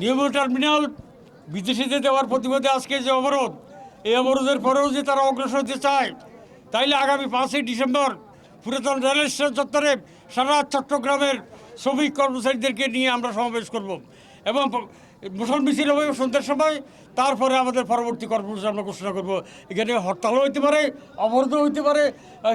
নিয়মিত টার্মিনাল বিদেশিদের দেওয়ার প্রতিবাদে আজকে যে অবরোধ, এই অবরোধের পরেও যে তারা অগ্রসর হতে চায়, তাইলে আগামী পাঁচই ডিসেম্বর পুরাতন রেল স্টেশন চত্বরে সারা চট্টগ্রামের শ্রমিক কর্মচারীদেরকে নিয়ে আমরা সমাবেশ করব এবং মুসল মিছিল হবে সন্ধ্যার সময়। তারপরে আমাদের পরবর্তী কর্মসূচি আমরা ঘোষণা করব। এখানে হরতালও হইতে পারে অবরোধও হইতে পারে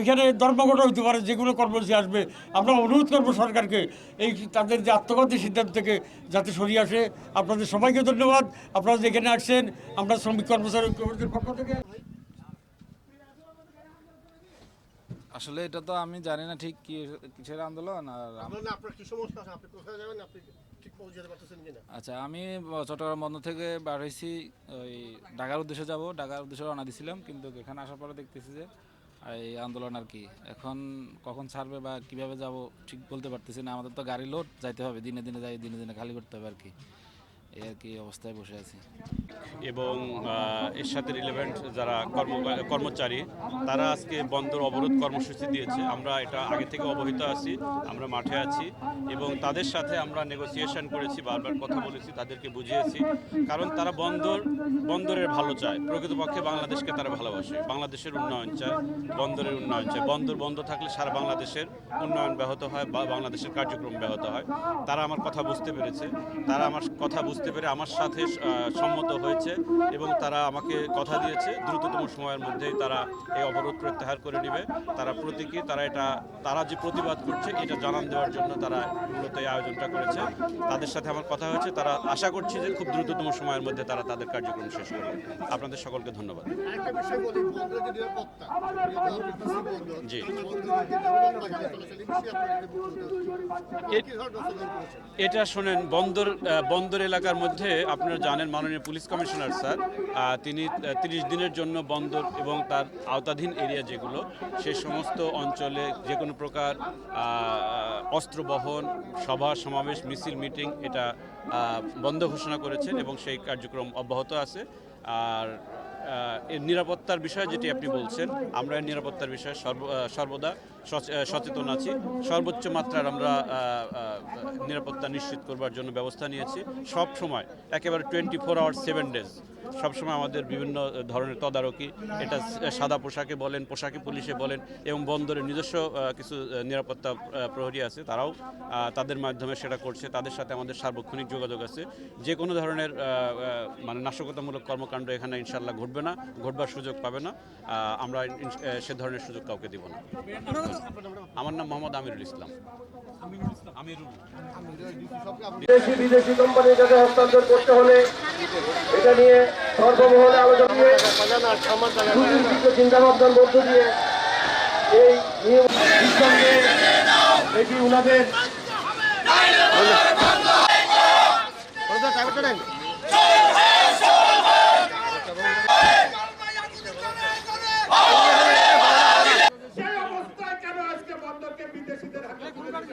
এখানে ধর্মঘট হইতে পারে যেগুলো কর্মসূচি আসবে। আমরা অনুরোধ করব সরকারকে এই তাদের যে আত্মঘাতী সিদ্ধান্ত থেকে যাতে সরিয়ে আসে। আপনাদের সবাইকে ধন্যবাদ। আপনারা যে এখানে আসছেন আমরা শ্রমিক কর্মচারী ঐক্যবদ্ধের পক্ষ থেকে আসলে এটা তো আমি জানি না ঠিক কি কিসের আন্দোলন আর আপনার কি সমস্যা আছে? আপনি কোথায় যাবেন? আপনি আচ্ছা আমি চট্টগ্রাম বন্ধ থেকে বার হয়েছি, ওই ঢাকার উদ্দেশ্যে যাব। ঢাকার উদ্দেশ্যে রওনা দিছিলাম, কিন্তু এখানে আসার পরে দেখতেছি যে এই আন্দোলন আর কি। এখন কখন ছাড়বে বা কীভাবে যাব ঠিক বলতে পারতেছি না। আমাদের তো গাড়ি লোড যাইতে হবে, দিনে দিনে যাই, দিনে দিনে খালি করতে হবে আর কি। কি অবস্থায় বসে আছি? এবং এর সাথে রিলেভেন্ট যারা কর্ম, কর্মচারী, তারা আজকে বন্দর অবরোধ কর্মসূচি দিয়েছে। আমরা এটা আগে থেকে অবহিত আছি, আমরা মাঠে আছি এবং তাদের সাথে আমরা নেগোসিয়েশন করেছি, বারবার কথা বলেছি, তাদেরকে বুঝিয়েছি। কারণ তারা বন্দর, বন্দরের ভালো চায়। প্রকৃতপক্ষে বাংলাদেশকে তারা ভালোবাসে। বাংলাদেশের উন্নয়ন চায়, বন্দরের উন্নয়ন চায়। বন্দর বন্ধ থাকলে সারা বাংলাদেশের উন্নয়ন ব্যাহত হয় বা বাংলাদেশের কার্যক্রম ব্যাহত হয়। তারা আমার কথা বুঝতে পেরেছে। তারা আমার কথা বুঝতে পেরে আমার সাথে সম্মত হয়েছে এবং তারা আমাকে কথা দিয়েছে। দ্রুততম সময়ের মধ্যেই তারা এই অবরোধ প্রত্যাহার করে নেবে। তারা প্রতীকী তারা এটা তারা যে প্রতিবাদ করছে এটা জানান দেওয়ার জন্য তারা মূলত এই আয়োজনটা করেছে। তাদের সাথে আমার কথা হয়েছে। তারা আশা করছি যে খুব দ্রুততম সময়ের মধ্যে তারা তাদের কার্যক্রম শেষ করবে। আপনাদের সকলকে ধন্যবাদ। জি। এটা শোনেন বন্দর বন্দর এলাকার মধ্যে আপনারা জানেন মাননীয় পুলিশ কমিশনার স্যার তিনি তিরিশ দিনের জন্য বন্দর এবং তার আওতাধীন এরিয়া যেগুলো, সে সমস্ত অঞ্চলে যে কোনো প্রকার অস্ত্র বহন, সভা, সমাবেশ, মিছিল, মিটিং এটা বন্ধ ঘোষণা করেছেন এবং সেই কার্যক্রম অব্যাহত আছে। আর নিরাপত্তার বিষয়ে যেটি আপনি বলছেন, আমরা নিরাপত্তার বিষয়ে সর্ব- সর্বদা সচেতন আছি। সর্বোচ্চ মাত্রার আমরা নিরাপত্তা নিশ্চিত করবার জন্য ব্যবস্থা নিয়েছি। সব সময় একেবারে twenty four hour seven days সবসময় আমাদের বিভিন্ন ধরনের তদারকি এটা সাদা পোশাকে বলেন পোশাকে পুলিশে বলেন এবং বন্দরের নিজস্ব কিছু নিরাপত্তা প্রহরী আছে তারাও তাদের মাধ্যমে সেটা করছে তাদের সাথে আমাদের সার্বক্ষণিক যোগাযোগ আছে। যে কোনো ধরনের মানে নাশকতামূলক কর্মকাণ্ড এখানে ইনশাল্লাহ ঘটবে না ঘটবার সুযোগ পাবে না আমরা সে ধরনের সুযোগ কাউকে দিব না। আমার নাম মোহাম্মদ আমিরুল ইসলাম। আমিরুল বিদেশি বিদেশি কোম্পানির কাছে হস্তান্তর করতে হলে এটা নিয়ে সর্বমহলে আলোচনা দিয়ে সুচিন্তিত চিন্তাভাবনার মধ্য দিয়ে এই নিয়ম এটি উনাদের বড়দা, ড্রাইভারটা নেন। সেই অবস্থায় কেন আজকে বন্দরকে বিদেশিদের হাতে তুলে দিতে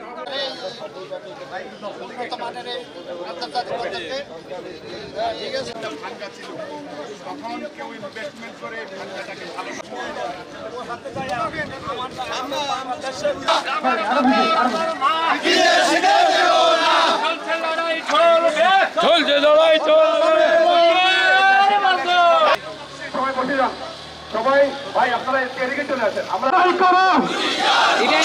হবে ভাঙ্গা ছিল তখন কেউ ইনভেস্টমেন্ট করে ভাঙ্গাটাকে ভালো চলছে লড়াই চলবে। সবাই ভাই আপনারা এদিকে চলে আসেন। আমরা সভাপতিকে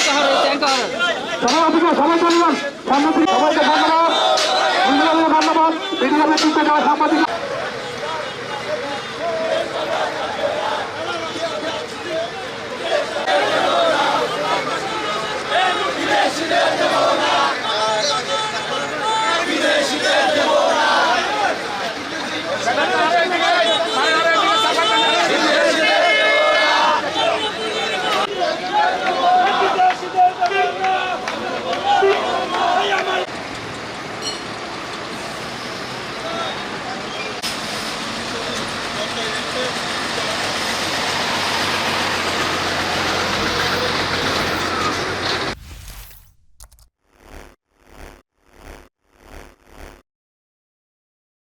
সবাই চলে যান। সাংবাদিক সবাইকে ধন্যবাদ। ধন্যবাদ ধন্যবাদ। মিডিয়ামে তুলতে যাওয়া সাংবাদিক। বিদেশিদের